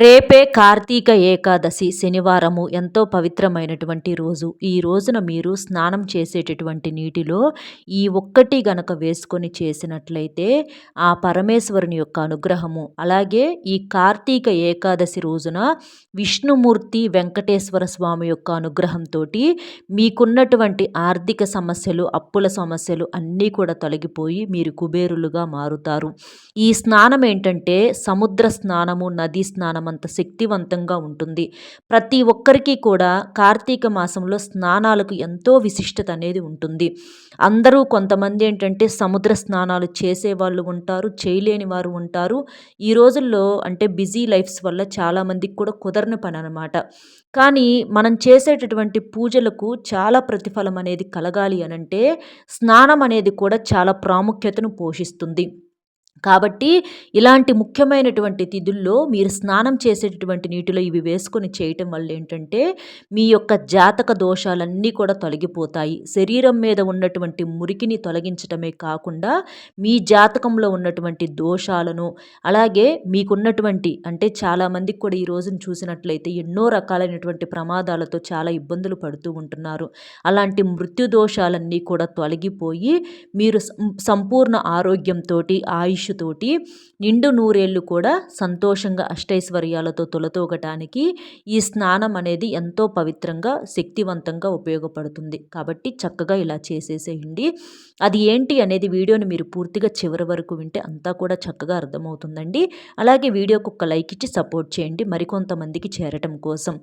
రేపే కార్తీక ఏకాదశి శనివారము ఎంతో పవిత్రమైనటువంటి రోజు. ఈ రోజున మీరు స్నానం చేసేటటువంటి నీటిలో ఈ ఒక్కటి గనక వేసుకొని చేసినట్లయితే ఆ పరమేశ్వరుని యొక్క అనుగ్రహము అలాగే ఈ కార్తీక ఏకాదశి రోజున విష్ణుమూర్తి వెంకటేశ్వర స్వామి యొక్క అనుగ్రహంతో మీకున్నటువంటి ఆర్థిక సమస్యలు అప్పుల సమస్యలు అన్నీ కూడా తొలగిపోయి మీరు కుబేరులుగా మారుతారు. ఈ స్నానం ఏంటంటే సముద్ర స్నానము నదీ స్నానం అంత శక్తివంతంగా ఉంటుంది. ప్రతి ఒక్కరికి కూడా కార్తీక మాసంలో స్నానాలకు ఎంతో విశిష్టత అనేది ఉంటుంది. అందరూ కొంతమంది ఏంటంటే సముద్ర స్నానాలు చేసేవాళ్ళు ఉంటారు చేయలేని వారు ఉంటారు. ఈ రోజుల్లో అంటే బిజీ లైఫ్స్ వల్ల చాలామందికి కూడా కుదరని పని అనమాట కానీ మనం చేసేటటువంటి పూజలకు చాలా ప్రతిఫలం అనేది కలగాలి అనంటే స్నానం అనేది కూడా చాలా ప్రాముఖ్యతను పోషిస్తుంది. కాబట్టి ఇలాంటి ముఖ్యమైనటువంటి తిథుల్లో మీరు స్నానం చేసేటటువంటి నీటిలో ఇవి వేసుకొని చేయటం వల్ల ఏంటంటే మీ యొక్క జాతక దోషాలన్నీ కూడా తొలగిపోతాయి. శరీరం మీద ఉన్నటువంటి మురికిని తొలగించటమే కాకుండా మీ జాతకంలో ఉన్నటువంటి దోషాలను అలాగే మీకున్నటువంటి అంటే చాలామందికి కూడా ఈ రోజున చూసినట్లయితే ఎన్నో రకాలైనటువంటి ప్రమాదాలతో చాలా ఇబ్బందులు పడుతూ ఉంటున్నారు. అలాంటి మృత్యు దోషాలన్నీ కూడా తొలగిపోయి మీరు సంపూర్ణ ఆరోగ్యంతో ఆయుష్ ఆయుష్తోటి నిండు నూరేళ్ళు కూడా సంతోషంగా అష్టైశ్వర్యాలతో తొలతూగటానికి ఈ స్నానం అనేది ఎంతో పవిత్రంగా శక్తివంతంగా ఉపయోగపడుతుంది. కాబట్టి చక్కగా ఇలా చేసేసేయండి. అది ఏంటి అనేది వీడియోని మీరు పూర్తిగా చివరి వరకు వింటే అంతా కూడా చక్కగా అర్థమవుతుందండి. అలాగే వీడియోకి ఒక లైక్ ఇచ్చి సపోర్ట్ చేయండి. మరికొంతమందికి చేరటం కోసం.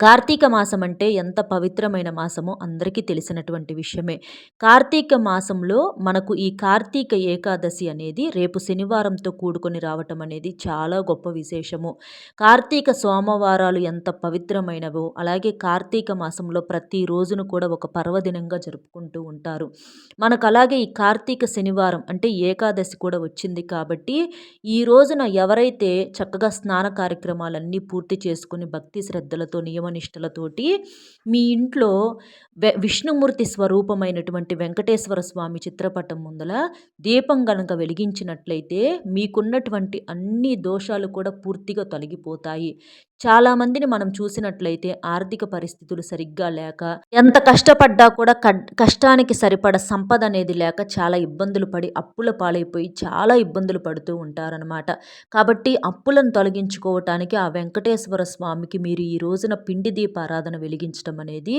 కార్తీక మాసం అంటే ఎంత పవిత్రమైన మాసమో అందరికీ తెలిసినటువంటి విషయమే. కార్తీక మాసంలో మనకు ఈ కార్తీక ఏకాదశి అనేది రేపు శనివారంతో కూడుకొని రావటం అనేది చాలా గొప్ప విశేషము. కార్తీక సోమవారాలు ఎంత పవిత్రమైనవో అలాగే కార్తీక మాసంలో ప్రతి రోజును కూడా ఒక పర్వదినంగా జరుపుకుంటూ ఉంటారు. మనకు అలాగే ఈ కార్తీక శనివారం అంటే ఏకాదశి కూడా వచ్చింది కాబట్టి ఈ రోజున ఎవరైతే చక్కగా స్నాన కార్యక్రమాలన్నీ పూర్తి చేసుకుని భక్తి శ్రద్ధలతో నియమ నియమనిష్టలతోటి మీ ఇంట్లో విష్ణుమూర్తి స్వరూపమైనటువంటి వెంకటేశ్వర స్వామి చిత్రపటం ముందల దీపం గనక వెలిగించినట్లయితే మీకున్నటువంటి అన్ని దోషాలు కూడా పూర్తిగా తొలగిపోతాయి. చాలామందిని మనం చూసినట్లయితే ఆర్థిక పరిస్థితులు సరిగ్గా లేక ఎంత కష్టపడ్డా కూడా కష్టానికి సరిపడ సంపద అనేది లేక చాలా ఇబ్బందులు పడి అప్పుల పాలైపోయి చాలా ఇబ్బందులు పడుతూ ఉంటారనమాట కాబట్టి అప్పులను తొలగించుకోవటానికి ఆ వెంకటేశ్వర స్వామికి మీరు ఈ రోజున పిండి దీపారాధన వెలిగించడం అనేది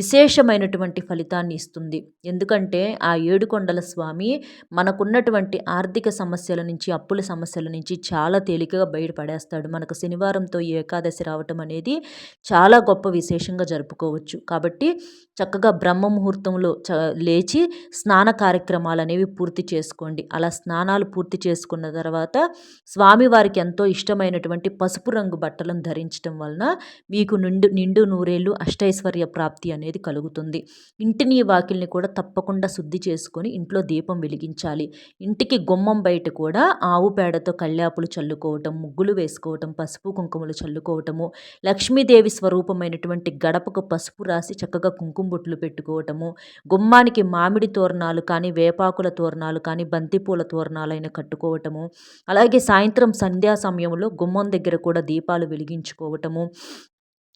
విశేషమైనటువంటి ఫలితాన్ని ఇస్తుంది. ఎందుకంటే ఆ ఏడుకొండల స్వామి మనకున్నటువంటి ఆర్థిక సమస్యల నుంచి అప్పుల సమస్యల నుంచి చాలా తేలికగా బయటపడేస్తాడు. మనకు శనివారంతో ఏకాదశి రావటం అనేది చాలా గొప్ప విశేషంగా జరుపుకోవచ్చు. కాబట్టి చక్కగా బ్రహ్మ ముహూర్తంలో చ లేచి స్నాన కార్యక్రమాలు అనేవి పూర్తి చేసుకోండి. అలా స్నానాలు పూర్తి చేసుకున్న తర్వాత స్వామివారికి ఎంతో ఇష్టమైనటువంటి పసుపు రంగు బట్టలను ధరించడం వలన మీకు నిండు నిండు నూరేళ్ళు అష్టైశ్వర్య ప్రాప్తి అనేది కలుగుతుంది. ఇంటిని వాకిల్ని కూడా తప్పకుండా శుద్ధి చేసుకొని ఇంట్లో దీపం వెలిగించాలి. ఇంటికి గుమ్మం బయట కూడా ఆవు పేడతో కళ్యాపులు చల్లుకోవటం ముగ్గులు వేసుకోవటం పసుపు కుంకుమలు చల్లుకోవటము లక్ష్మీదేవి స్వరూపమైనటువంటి గడపకు పసుపు రాసి చక్కగా కుంకుమ బొట్లు పెట్టుకోవటము గుమ్మానికి మామిడి తోరణాలు కానీ వేపాకుల తోరణాలు కానీ బంతిపూల తోరణాలైన కట్టుకోవటము అలాగే సాయంత్రం సంధ్యా సమయంలో గుమ్మం దగ్గర కూడా దీపాలు వెలిగించుకోవటము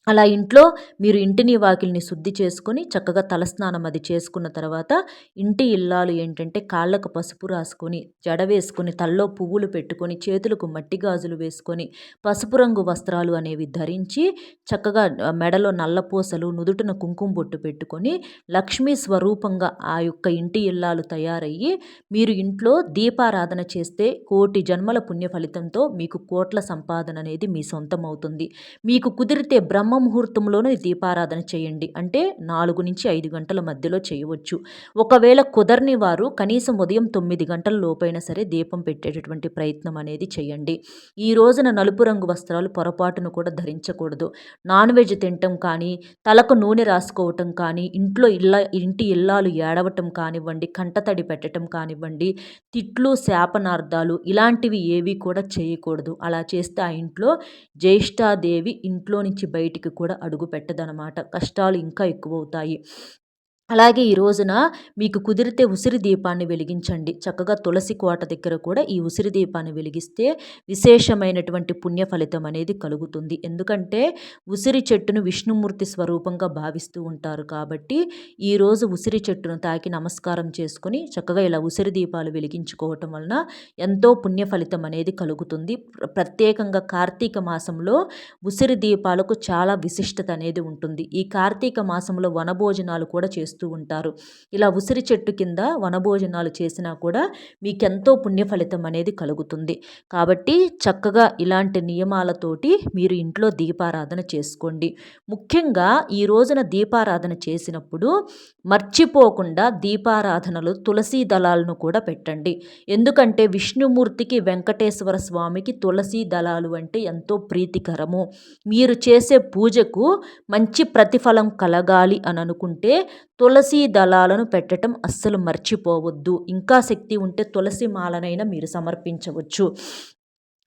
అలా ఇంట్లో మీరు ఇంటిని వాకిల్ని శుద్ధి చేసుకొని చక్కగా తలస్నానం అది చేసుకున్న తర్వాత ఇంటి ఇల్లాలు ఏంటంటే కాళ్ళకు పసుపు రాసుకొని జడ వేసుకొని తల్లో పువ్వులు పెట్టుకొని చేతులకు మట్టి గాజులు వేసుకొని పసుపు రంగు వస్త్రాలు అనేవి ధరించి చక్కగా మెడలో నల్లపూసలు నుదుటిన కుంకుమ బొట్టు పెట్టుకొని లక్ష్మీ స్వరూపంగా ఆ యొక్క ఇంటి ఇల్లాలు తయారయ్యి మీరు ఇంట్లో దీపారాధన చేస్తే కోటి జన్మల పుణ్య ఫలితంతో మీకు కోట్ల సంపాదన అనేది మీ సొంతం అవుతుంది మీకు కుదిరితే బ్రహ్మ ముహూర్తంలోనే దీపారాధన చేయండి. అంటే నాలుగు నుంచి ఐదు గంటల మధ్యలో చేయవచ్చు. ఒకవేళ కుదరని వారు కనీసం ఉదయం తొమ్మిది గంటల లోపైనా సరే దీపం పెట్టేటటువంటి ప్రయత్నం అనేది చేయండి. ఈ రోజున నలుపు రంగు వస్త్రాలు పొరపాటును కూడా ధరించకూడదు. నాన్ వెజ్ తినటం కానీ తలకు నూనె రాసుకోవటం కానీ ఇంట్లో ఇళ్ళ ఇంటి ఇల్లాలు ఏడవటం కానివ్వండి కంటతడి పెట్టడం కానివ్వండి తిట్లు శాపనార్థాలు ఇలాంటివి ఏవి కూడా చేయకూడదు. అలా చేస్తే ఆ ఇంట్లో జ్యేష్ఠాదేవి ఇంట్లో నుంచి బయటికి కూడా అడుగు పెట్టదనమాట. కష్టాలు ఇంకా ఎక్కువవుతాయి. అలాగే ఈ రోజున మీకు కుదిరితే ఉసిరి దీపాన్ని వెలిగించండి. చక్కగా తులసి కోట దగ్గర కూడా ఈ ఉసిరి దీపాన్ని వెలిగిస్తే విశేషమైనటువంటి పుణ్య ఫలితం అనేది కలుగుతుంది. ఎందుకంటే ఉసిరి చెట్టును విష్ణుమూర్తి స్వరూపంగా భావిస్తూ ఉంటారు కాబట్టి ఈరోజు ఉసిరి చెట్టును తాకి నమస్కారం చేసుకుని చక్కగా ఇలా ఉసిరి దీపాలు వెలిగించుకోవటం వలన ఎంతో పుణ్య ఫలితం అనేది కలుగుతుంది. ప్రత్యేకంగా కార్తీక మాసంలో ఉసిరి దీపాలకు చాలా విశిష్టత అనేది ఉంటుంది. ఈ కార్తీక మాసంలో వనభోజనాలు కూడా చేస్తూ చేస్తూ ఉంటారు. ఇలా ఉసిరి చెట్టు కింద వనభోజనాలు చేసినా కూడా మీకెంతో పుణ్య ఫలితం అనేది కలుగుతుంది. కాబట్టి చక్కగా ఇలాంటి నియమాలతోటి మీరు ఇంట్లో దీపారాధన చేసుకోండి. ముఖ్యంగా ఈ రోజున దీపారాధన చేసినప్పుడు మర్చిపోకుండా దీపారాధనలు తులసీ దళాలను కూడా పెట్టండి. ఎందుకంటే విష్ణుమూర్తికి వెంకటేశ్వర స్వామికి తులసీ దళాలు అంటే ఎంతో ప్రీతికరము. మీరు చేసే పూజకు మంచి ప్రతిఫలం కలగాలి అని అనుకుంటే తులసి దళాలను పెట్టడం అస్సలు మర్చిపోవద్దు. ఇంకా శక్తి ఉంటే తులసి మాలనైనా మీరు సమర్పించవచ్చు.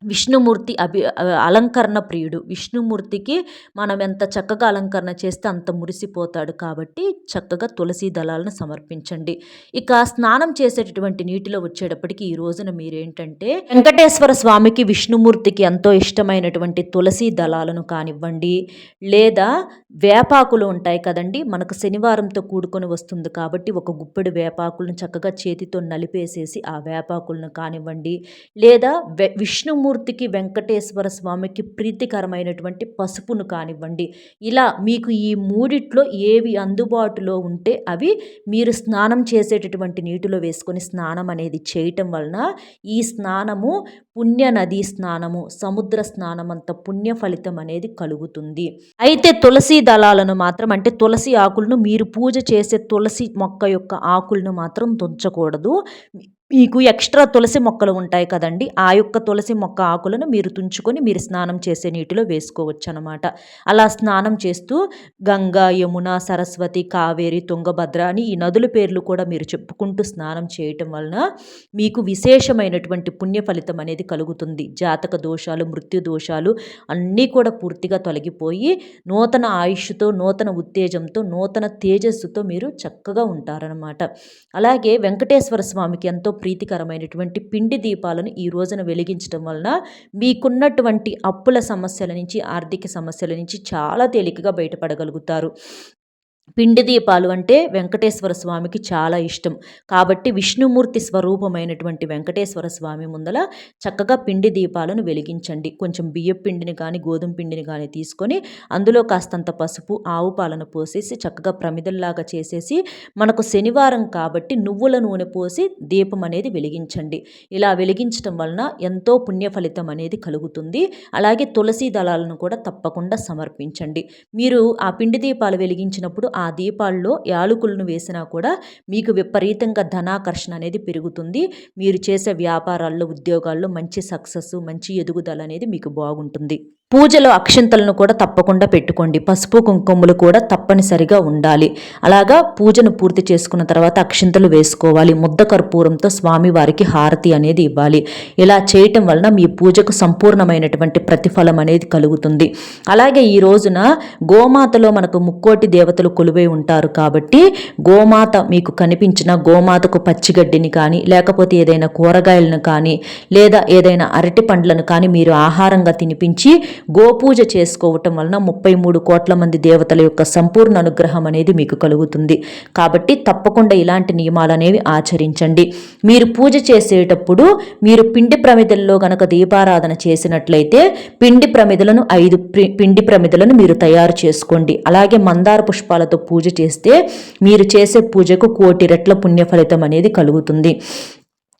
విష్ణుమూర్తి అభి అలంకరణ ప్రియుడు. విష్ణుమూర్తికి మనం ఎంత చక్కగా అలంకరణ చేస్తే అంత మురిసిపోతాడు కాబట్టి చక్కగా తులసి దళాలను సమర్పించండి. ఇక స్నానం చేసేటటువంటి నీటిలో వచ్చేటప్పటికి ఈ రోజున మీరేంటంటే వెంకటేశ్వర స్వామికి విష్ణుమూర్తికి ఎంతో ఇష్టమైనటువంటి తులసి దళాలను కానివ్వండి లేదా వేపాకులు ఉంటాయి కదండి మనకు శనివారంతో కూడుకొని వస్తుంది కాబట్టి ఒక గుప్పెడు వేపాకులను చక్కగా చేతితో నలిపేసేసి ఆ వేపాకులను కానివ్వండి లేదా విష్ణుమూర్తి విష్ణుమూర్తికి వెంకటేశ్వర స్వామికి ప్రీతికరమైనటువంటి పసుపును కానివ్వండి. ఇలా మీకు ఈ మూడిట్లో ఏవి అందుబాటులో ఉంటే అవి మీరు స్నానం చేసేటటువంటి నీటిలో వేసుకొని స్నానం అనేది చేయటం వలన ఈ స్నానము పుణ్య నదీ స్నానము సముద్ర స్నానం అంత పుణ్య ఫలితం అనేది కలుగుతుంది. అయితే తులసి దళాలను మాత్రం అంటే తులసి ఆకులను మీరు పూజ చేసే తులసి మొక్క యొక్క ఆకులను మాత్రం తుంచకూడదు. మీకు ఎక్స్ట్రా తులసి మొక్కలు ఉంటాయి కదండి ఆ యొక్క తులసి మొక్క ఆకులను మీరు తుంచుకొని మీరు స్నానం చేసే నీటిలో వేసుకోవచ్చు అనమాట అలా స్నానం చేస్తూ గంగా యమున సరస్వతి కావేరి తుంగభద్ర అని ఈ నదుల పేర్లు కూడా మీరు చెప్పుకుంటూ స్నానం చేయటం వలన మీకు విశేషమైనటువంటి పుణ్య ఫలితం అనేది కలుగుతుంది. జాతక దోషాలు మృత్యు దోషాలు అన్నీ కూడా పూర్తిగా తొలగిపోయి నూతన ఆయుష్తో నూతన ఉత్తేజంతో నూతన తేజస్సుతో మీరు చక్కగా ఉంటారనమాట అలాగే వెంకటేశ్వర స్వామికి ఎంతో ప్రీతికరమైనటువంటి పిండి దీపాలను ఈ రోజున వెలిగించడం వలన మీకున్నటువంటి అప్పుల సమస్యల నుంచి ఆర్థిక సమస్యల నుంచి చాలా తేలికగా బయటపడగలుగుతారు. పిండి దీపాలు అంటే వెంకటేశ్వర స్వామికి చాలా ఇష్టం. కాబట్టి విష్ణుమూర్తి స్వరూపమైనటువంటి వెంకటేశ్వర స్వామి ముందల చక్కగా పిండి దీపాలను వెలిగించండి. కొంచెం బియ్యం పిండిని కానీ గోధుమ పిండిని కానీ తీసుకొని అందులో కాస్తంత పసుపు ఆవు పాలను పోసేసి చక్కగా ప్రమిదల్లాగా చేసేసి మనకు శనివారం కాబట్టి నువ్వుల నూనె పోసి దీపం అనేది వెలిగించండి. ఇలా వెలిగించడం వలన ఎంతో పుణ్య ఫలితం అనేది కలుగుతుంది. అలాగే తులసి దళాలను కూడా తప్పకుండా సమర్పించండి. మీరు ఆ పిండి దీపాలు వెలిగించినప్పుడు ఆ దీపాల్లో యాలకులను వేసినా కూడా మీకు విపరీతంగా ధనాకర్షణ అనేది పెరుగుతుంది. మీరు చేసే వ్యాపారాల్లో ఉద్యోగాల్లో మంచి సక్సెస్ మంచి ఎదుగుదల అనేది మీకు బాగుంటుంది. పూజలో అక్షింతలను కూడా తప్పకుండా పెట్టుకోండి. పసుపు కుంకుమలు కూడా తప్పనిసరిగా ఉండాలి. అలాగా పూజను పూర్తి చేసుకున్న తర్వాత అక్షింతలు వేసుకోవాలి. ముద్ద కర్పూరంతో స్వామివారికి హారతి అనేది ఇవ్వాలి. ఇలా చేయటం వలన మీ పూజకు సంపూర్ణమైనటువంటి ప్రతిఫలం అనేది కలుగుతుంది. అలాగే ఈ రోజున గోమాతలో మనకు ముక్కోటి దేవతలు కొలువై ఉంటారు కాబట్టి గోమాత మీకు కనిపించిన గోమాతకు పచ్చిగడ్డిని కానీ లేకపోతే ఏదైనా కూరగాయలను కానీ లేదా ఏదైనా అరటి పండ్లను కానీ మీరు ఆహారంగా తినిపించి గోపూజ చేసుకోవటం వలన ముప్పై మూడు కోట్ల మంది దేవతల యొక్క సంపూర్ణ అనుగ్రహం అనేది మీకు కలుగుతుంది. కాబట్టి తప్పకుండా ఇలాంటి నియమాలు అనేవి ఆచరించండి. మీరు పూజ చేసేటప్పుడు మీరు పిండి ప్రమిదల్లో గనక దీపారాధన చేసినట్లయితే పిండి ప్రమిదలను ఐదు పిండి ప్రమిదలను మీరు తయారు చేసుకోండి. అలాగే మందార పుష్పాలతో పూజ చేస్తే మీరు చేసే పూజకు కోటి రెట్ల పుణ్య ఫలితం అనేది కలుగుతుంది.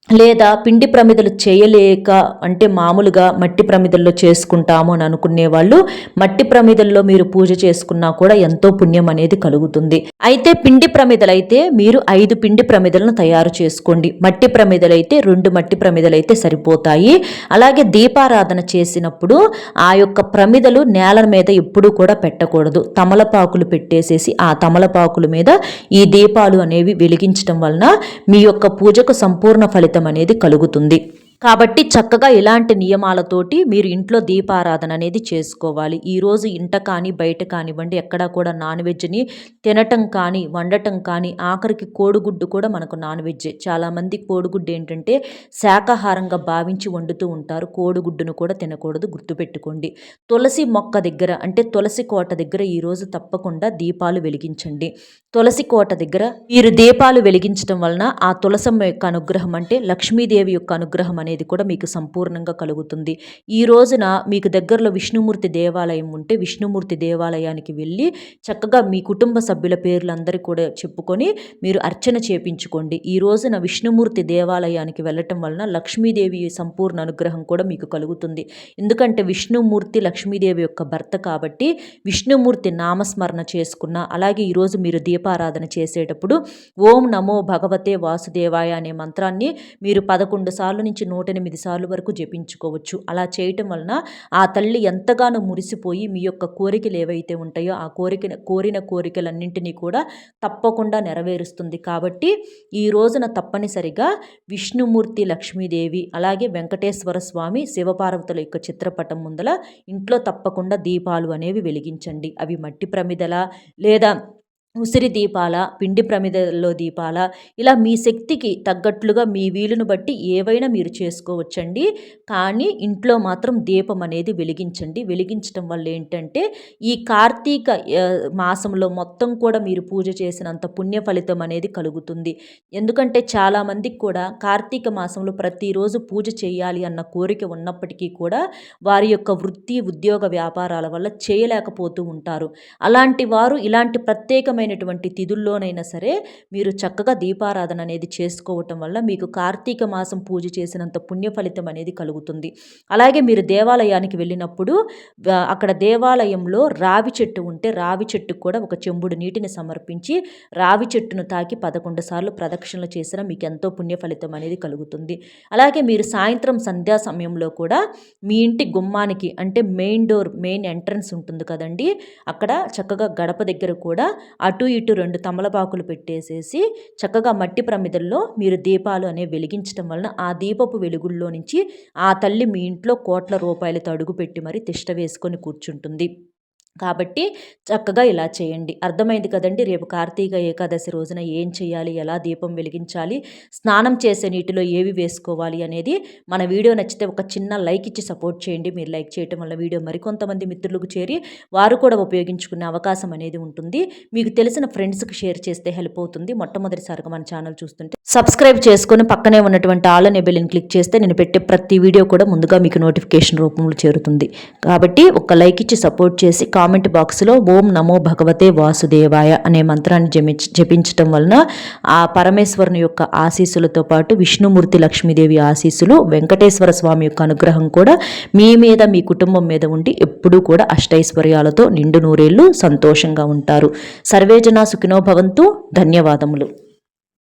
లేదా పిండి ప్రమిదలు చేయలేక అంటే మామూలుగా మట్టి ప్రమిదల్లో చేసుకుంటాము అని అనుకునే వాళ్ళు మట్టి ప్రమిదల్లో మీరు పూజ చేసుకున్నా కూడా ఎంతో పుణ్యం అనేది కలుగుతుంది. అయితే పిండి ప్రమిదలైతే మీరు ఐదు పిండి ప్రమిదలను తయారు చేసుకోండి. మట్టి ప్రమిదలైతే రెండు మట్టి ప్రమిదలైతే సరిపోతాయి. అలాగే దీపారాధన చేసినప్పుడు ఆ యొక్క ప్రమిదలు నేల మీద ఎప్పుడూ కూడా పెట్టకూడదు. తమలపాకులు పెట్టేసేసి ఆ తమలపాకుల మీద ఈ దీపాలు అనేవి వెలిగించడం వలన మీ యొక్క పూజకు సంపూర్ణ ఫలితం ఫలితం అనేది కలుగుతుంది. కాబట్టి చక్కగా ఇలాంటి నియమాలతోటి మీరు ఇంట్లో దీపారాధన అనేది చేసుకోవాలి. ఈరోజు ఇంట కానీ బయట కానివ్వండి ఎక్కడా కూడా నాన్ వెజ్ని తినటం కానీ వండటం కానీ ఆఖరికి కోడిగుడ్డు కూడా మనకు నాన్ వెజ్జే. చాలామంది కోడిగుడ్డు ఏంటంటే శాకాహారంగా భావించి వండుతూ ఉంటారు. కోడిగుడ్డును కూడా తినకూడదు గుర్తుపెట్టుకోండి. తులసి మొక్క దగ్గర అంటే తులసి కోట దగ్గర ఈరోజు తప్పకుండా దీపాలు వెలిగించండి. తులసి కోట దగ్గర మీరు దీపాలు వెలిగించడం వలన ఆ తులసమ్మ యొక్క అనుగ్రహం అంటే లక్ష్మీదేవి యొక్క అనుగ్రహం అనేది కూడా మీకు సంపూర్ణంగా కలుగుతుంది. ఈ రోజున మీకు దగ్గరలో విష్ణుమూర్తి దేవాలయం ఉంటే విష్ణుమూర్తి దేవాలయానికి వెళ్ళి చక్కగా మీ కుటుంబ సభ్యుల పేర్లందరూ కూడా చెప్పుకొని మీరు అర్చన చేపించుకోండి. ఈ రోజున విష్ణుమూర్తి దేవాలయానికి వెళ్ళటం వలన లక్ష్మీదేవి సంపూర్ణ అనుగ్రహం కూడా మీకు కలుగుతుంది. ఎందుకంటే విష్ణుమూర్తి లక్ష్మీదేవి యొక్క భర్త కాబట్టి విష్ణుమూర్తి నామస్మరణ చేసుకున్న అలాగే ఈరోజు మీరు దీపారాధన చేసేటప్పుడు ఓం నమో భగవతే వాసుదేవాయ అనే మంత్రాన్ని మీరు పదకొండు సార్లు నుంచి నూట ఎనిమిది సార్లు వరకు జపించుకోవచ్చు. అలా చేయటం వలన ఆ తల్లి ఎంతగానో మురిసిపోయి మీ యొక్క కోరికలు ఏవైతే ఉంటాయో ఆ కోరిక కోరిన కోరికలన్నింటినీ కూడా తప్పకుండా నెరవేరుస్తుంది. కాబట్టి ఈ రోజున తప్పనిసరిగా విష్ణుమూర్తి లక్ష్మీదేవి అలాగే వెంకటేశ్వర స్వామి శివపార్వతుల యొక్క చిత్రపటం ముందల ఇంట్లో తప్పకుండా దీపాలు అనేవి వెలిగించండి. అవి మట్టి ప్రమిదల లేదా ఉసిరి దీపాల పిండి ప్రమిదల్లో దీపాల ఇలా మీ శక్తికి తగ్గట్లుగా మీ వీలును బట్టి ఏవైనా మీరు చేసుకోవచ్చండి. కానీ ఇంట్లో మాత్రం దీపం అనేది వెలిగించండి. వెలిగించడం వల్ల ఏంటంటే ఈ కార్తీక మాసంలో మొత్తం కూడా మీరు పూజ చేసినంత పుణ్య ఫలితం అనేది కలుగుతుంది. ఎందుకంటే చాలామందికి కూడా కార్తీక మాసంలో ప్రతిరోజు పూజ చేయాలి అన్న కోరిక ఉన్నప్పటికీ కూడా వారి యొక్క వృత్తి ఉద్యోగ వ్యాపారాల వల్ల చేయలేకపోతూ ఉంటారు. అలాంటి వారు ఇలాంటి ప్రత్యేకమైన అయినటువంటి తిథుల్లోనైనా సరే మీరు చక్కగా దీపారాధన అనేది చేసుకోవటం వల్ల మీకు కార్తీక మాసం పూజ చేసినంత పుణ్య ఫలితం అనేది కలుగుతుంది. అలాగే మీరు దేవాలయానికి వెళ్ళినప్పుడు అక్కడ దేవాలయంలో రావి చెట్టు ఉంటే రావి చెట్టుకు కూడా ఒక చెంబుడు నీటిని సమర్పించి రావి చెట్టును తాకి పదకొండు సార్లు ప్రదక్షిణలు చేసినా మీకు ఎంతో పుణ్య ఫలితం అనేది కలుగుతుంది. అలాగే మీరు సాయంత్రం సంధ్యా సమయంలో కూడా మీ ఇంటి గుమ్మానికి అంటే మెయిన్ డోర్ మెయిన్ ఎంట్రన్స్ ఉంటుంది కదండి అక్కడ చక్కగా గడప దగ్గర కూడా అటు ఇటు రెండు తమలపాకులు పెట్టేసేసి చక్కగా మట్టి ప్రమిదల్లో మీరు దీపాలు అనేవి వెలిగించడం వలన ఆ దీపపు వెలుగుల్లో నుంచి ఆ తల్లి మీ ఇంట్లో కోట్ల రూపాయలతో అడుగు పెట్టి మరి తిష్ట వేసుకొని కూర్చుంటుంది. కాబట్టి చక్కగా ఇలా చేయండి. అర్థమైంది కదండి? రేపు కార్తీక ఏకాదశి రోజున ఏం చేయాలి? ఎలా దీపం వెలిగించాలి? స్నానం చేసే నీటిలో ఏవి వేసుకోవాలి? అనేది మన వీడియో నచ్చితే ఒక చిన్న లైక్ ఇచ్చి సపోర్ట్ చేయండి. మీరు లైక్ చేయటం వల్ల వీడియో మరికొంతమంది మిత్రులకు చేరి వారు కూడా ఉపయోగించుకునే అవకాశం అనేది ఉంటుంది. మీకు తెలిసిన ఫ్రెండ్స్కి షేర్ చేస్తే హెల్ప్ అవుతుంది. మొట్టమొదటిసారిగా మన ఛానల్ చూస్తుంటే సబ్స్క్రైబ్ చేసుకుని పక్కనే ఉన్నటువంటి ఆల్ అనే బెల్ని క్లిక్ చేస్తే నేను పెట్టే ప్రతి వీడియో కూడా ముందుగా మీకు నోటిఫికేషన్ రూపంలో చేరుతుంది. కాబట్టి ఒక లైక్ ఇచ్చి సపోర్ట్ చేసి కామెంట్ కామెంట్ బాక్స్లో ఓం నమో భగవతే వాసుదేవాయ అనే మంత్రాన్ని జమి జపించటం వలన ఆ పరమేశ్వరుని యొక్క ఆశీస్సులతో పాటు విష్ణుమూర్తి లక్ష్మీదేవి ఆశీస్సులు వెంకటేశ్వర స్వామి యొక్క అనుగ్రహం కూడా మీ మీద మీ కుటుంబం మీద ఉండి ఎప్పుడూ కూడా అష్టైశ్వర్యాలతో నిండు నూరేళ్ళు సంతోషంగా ఉంటారు. సర్వేజన సుఖినో భవంతు. ధన్యవాదములు.